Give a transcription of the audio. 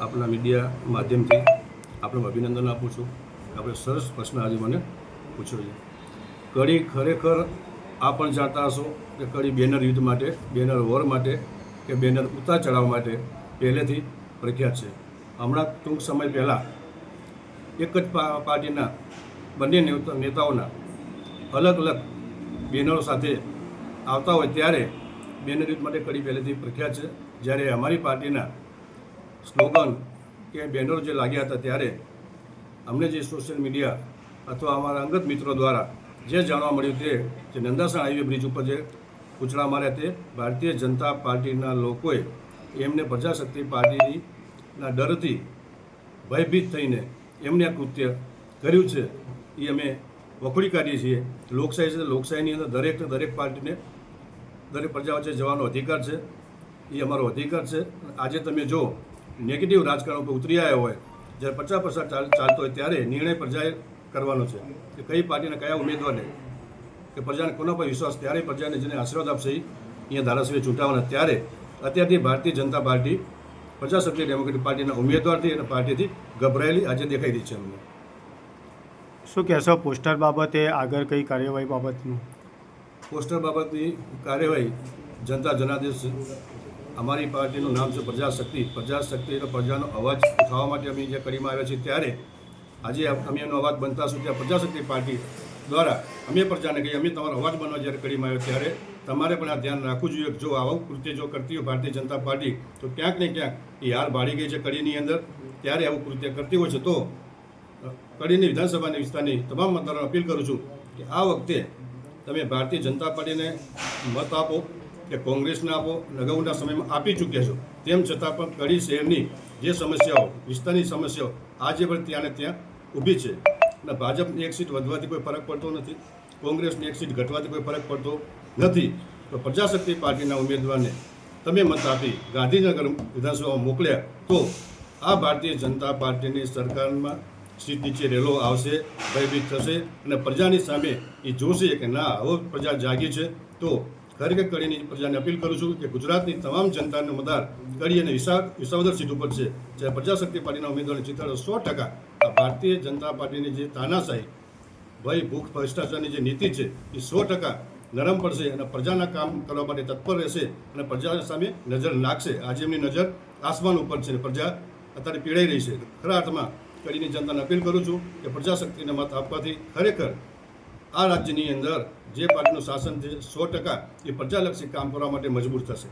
આપણા મીડિયા માધ્યમથી આપણે અભિનંદન આપું છું. આપણે સરસ પ્રશ્ન આજે મને પૂછ્યો છે. કડી ખરેખર આ પણ જાણતા હશો કે કડી બેનર યુદ્ધ માટે, બેનર વોર માટે કે બેનર ઉતાર ચડાવવા માટે પહેલેથી પ્રખ્યાત છે. હમણાં ટૂંક સમય પહેલાં એક જ પાર્ટીના બંને નેતાઓના અલગ અલગ બેનરો સાથે આવતા હોય ત્યારે બેનર યુદ્ધ માટે કડી પહેલેથી પ્રખ્યાત છે. જ્યારે અમારી પાર્ટીના સ્લોગન કે બેનરો જે લાગ્યા હતા ત્યારે, અમને જે સોશિયલ મીડિયા અથવા અમારા અંગત મિત્રો દ્વારા જે જાણવા મળ્યું તે, જે નંદાસણ હાઈવે બ્રિજ ઉપર જે ઉછળા માર્યા તે, ભારતીય જનતા પાર્ટીના લોકોએ એમને પ્રજાશક્તિ પાર્ટીના ડરથી ભયભીત થઈને એમને આ કૃત્ય કર્યું છે. એ અમે વખોડી કાઢીએ છીએ. લોકશાહી છે લોકશાહીની અંદર દરેક દરેક પાર્ટીને દરેક પ્રજા વચ્ચે જવાનો અધિકાર છે. એ અમારો અધિકાર છે. આજે તમે જો નેગેટિવ રાજકારણ ઉપર ઉતરી આવ્યા હોય જ્યારે પચાસ પચાસ ચાલતો હોય ત્યારે નિર્ણય પ્રજાએ કરવાનો છે કે કઈ પાર્ટીને કયા ઉમેદવારને કે પ્રજાને કોના પર વિશ્વાસ ત્યારે પ્રજાને જેને આશીર્વાદ આપશે અહીંયા ધારાસભ્ય ચૂંટાવાના. ત્યારે અત્યારથી ભારતીય જનતા પાર્ટી પ્રજાસત્તાક ડેમોક્રેટિક પાર્ટીના ઉમેદવારથી અને પાર્ટીથી ગભરાયેલી આજે દેખાઈ રહી છે અમને. શું કહેશો પોસ્ટર બાબતે આગળ કઈ કાર્યવાહી બાબતનું? પોસ્ટર બાબતની કાર્યવાહી જનતા જનાદેશ અમારી પાર્ટીનું નામ છે પ્રજાશક્તિ. પ્રજાશક્તિ એટલે પ્રજાનો અવાજ ઉઠાવવા માટે અમે જે કરીમાં આવ્યા છીએ ત્યારે આજે અમે એનો અવાજ બનતા સુધી ત્યાં પ્રજાશક્તિ પાર્ટી દ્વારા અમે પ્રજાને કહીએ, અમે તમારો અવાજ બનવા જ્યારે કરીમાં આવ્યો ત્યારે તમારે પણ આ ધ્યાન રાખવું જોઈએ જો આવું કૃત્ય જો કરતી હોય ભારતીય જનતા પાર્ટી, તો ક્યાંક ને ક્યાંક એ હાર ભાડી ગઈ છે કડીની અંદર. ત્યારે આવું કૃત્ય કરતી હોય છે. તો કડીની વિધાનસભાની વિસ્તારની તમામ મતદારોને અપીલ કરું છું કે આ વખતે તમે ભારતીય જનતા પાર્ટીને મત આપો. કે કોંગ્રેસને આપો અગાઉના સમયમાં આપી ચૂક્યા છો. તેમ છતાં પણ કડી શહેરની જે સમસ્યાઓ, વિસ્તારની સમસ્યાઓ, આજે પણ ત્યાં ને ત્યાં ઊભી છે. અને ભાજપની એક સીટ વધવાથી કોઈ ફરક પડતો નથી. કોંગ્રેસની એક સીટ ઘટવાથી કોઈ ફરક પડતો નથી. તો પ્રજાશક્તિ પાર્ટીના ઉમેદવારને તમે મત આપી ગાંધીનગર વિધાનસભામાં મોકલ્યા, તો આ ભારતીય જનતા પાર્ટીની સરકારમાં સીટ નીચે રેલો આવશે, ભયભીત થશે અને પ્રજાની સામે એ જોશે કે ના, હવે પ્રજા જાગી છે. તો ખરેખર કડીની પ્રજાને અપીલ કરું છું કે ગુજરાતની તમામ જનતાનો મતદાર કડી અને વિસા વિસાવદર સીટ ઉપર છે, જ્યારે પ્રજાશક્તિ પાર્ટીના ઉમેદવારને જીતાડો સો ટકા ભારતીય જનતા પાર્ટીની જે તાનાશાહી, ભય, ભૂખ, ભ્રષ્ટાચારની જે નીતિ છે, એ સો ટકા નરમ પડશે અને પ્રજાના કામ કરવા માટે તત્પર રહેશે અને પ્રજા સામે નજર નાખશે. આજે એમની નજર આસમાન ઉપર છે પ્રજા અત્યારે પીડાઈ રહી છે. ખરા અર્થમાં કરીને જનતાને અપીલ કરું છું કે પ્રજાશક્તિને મત આપવાથી ખરેખર આ રાજ્યની અંદર જે પાર્ટીનું શાસન છે સો ટકા એ પ્રજાલક્ષી કામ કરવા માટે મજબૂર થશે.